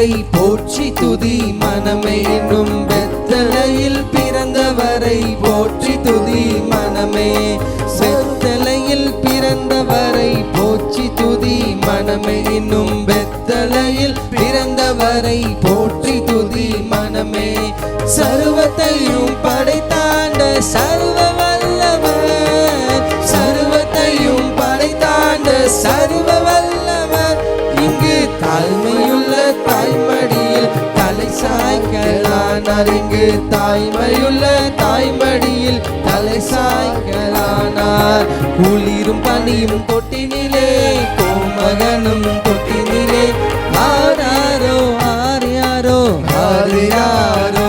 பிறந்தவரை போற்றி துதி மனமே என்னும் வெத்தலையில் பிறந்தவரை போற்றி துதி மனமே. செத்தலையில் பிறந்தவரை போற்றி துதி மனமே இன்னும் வெத்தலையில் பிறந்தவரை போற்றி துதி மனமே. சர்வத்தையும் படைத்தாண்ட சர்வ வல்லவர் சர்வத்தையும் படைத்தாண்ட சர்வ வல்லவர். இங்கு தாழ்மையும் தலை சாய்க்கலான். அறிங்கு தாய்மையுள்ள தாய்மடியில் தலை சாய்க்கலானார். குளிரும் பனியும் தொட்டினிலே கோமகனும் தொட்டினிலே. ஆராரோ ஆரியாரோ ஆரியாரோ.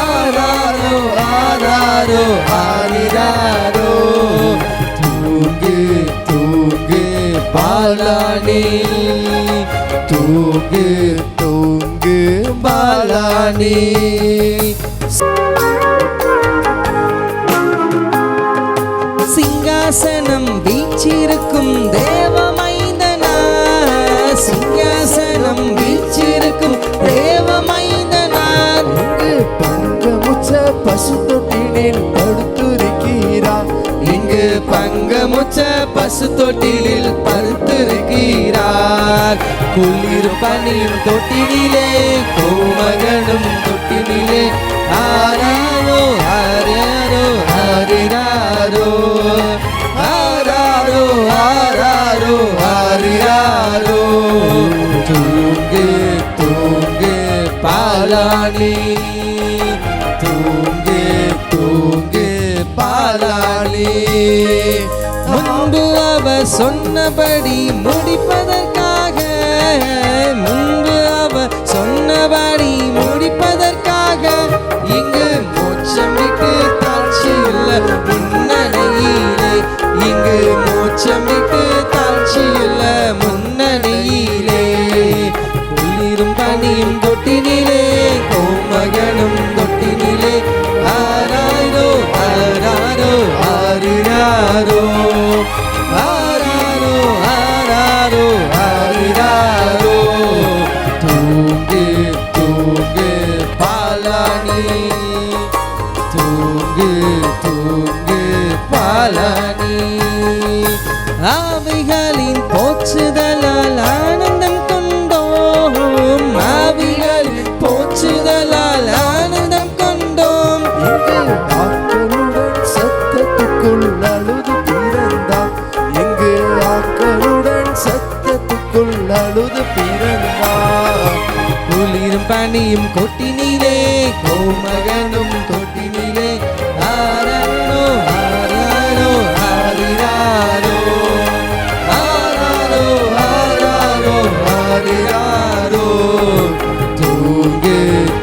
ஆராரோ ஆராரோ ஆரியாரோ. தூங்கு தூங்கு பாலானே. தூங்கு பாலானி சிங்காசனம் வீச்சிருக்கும் தேவமைந்தனா. சிங்காசனம் வீச்சிருக்கும் தேவமைந்தனா. இங்கு பங்கமுச்ச பசு தொட்டினில் படுத்துருக்கிறார் இங்கு பங்கமுச்ச பசு தொட்டிலில் படுத்திருக்கிறார் குளிர் பனியும் தொட்டினிலே கோமகனும் தொட்டினிலே. ஆராரோ ஆராரோ ஆரிராரோ. ஆராரோ ஆராரோ ஆரிராரோ. தூங்கு தூங்கு பாலானி தூங்கு தூங்கு பாலாளி முன்பு அவ சொன்னபடி முடிப்பதற்காக ஆரிராரோ ஆராரோ ஆராரோ ஆரிராரோ தூங்கு தூங்கு பாலானி தூங்கு தூங்கு பாலானி ஆவிகளின் போச்சுதலால் ஆனந்தம் கொண்டோம். ஆவிகளின் போச்சுதலால் ஆனந்தம் கொண்டோம். குளிரும் கொட்டினிலே கோமகனும் தொட்டினிலே ஆராரோ ஆராரோ ஆரிராரோ ஆராரோ ஆராரோ ஆரிராரோ தூங்கு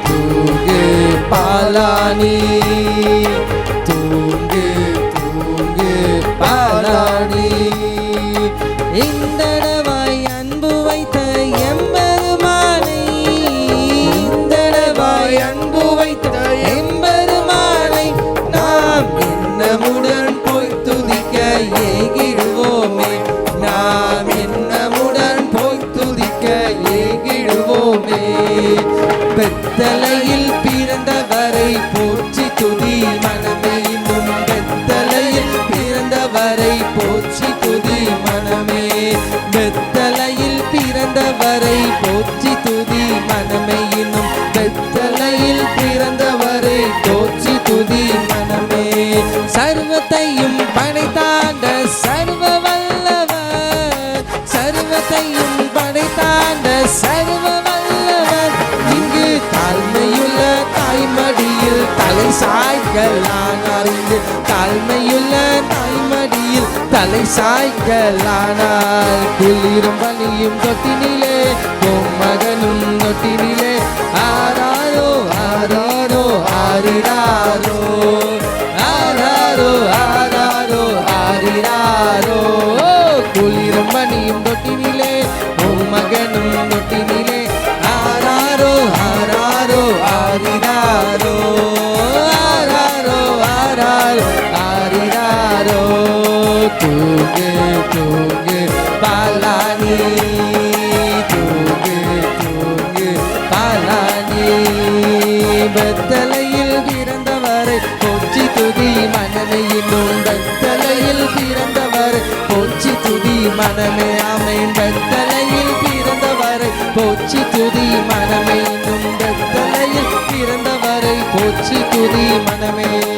தூங்கு பாலானி தூங்கு தூங்கு பாலானி இந்த பிறந்தவரை போற்றி துதி மனமே. வெத்தலையில் பிறந்தவரை போற்றி துதி மனமே. இன்னும் வெத்தலையில் பிறந்தவரை போற்றி துதி மனமே. சர்வத்தையும் படைத்தாண்ட சர்வ வல்லவர். சர்வத்தையும் படைத்தாண்ட சர்வ வல்லவர். இங்கு தாழ்மையுள்ள தாய்மடியில் தலை சாய்க்கலானார் இங்கு தாழ்மையுள்ள தலை சாய்க்கலானார் குளிரும் பனியும் தொட்டினிலே மகனும் தொட்டினிலே. ஆராரோ ஆராரோ ஆரிராரோ tuge tuge palani tuge tuge palani பத்தலையில் பிறந்தவரை போச்சி துதி மனமே இன்னும் பத்தலையில் பிறந்தவரை போச்சி துதி மனமே அமை பத்தலையில் பிறந்தவரை போச்சி துதி மனமே இன்னும் பத்தலையில் பிறந்தவரை போச்சி துதி மனமே.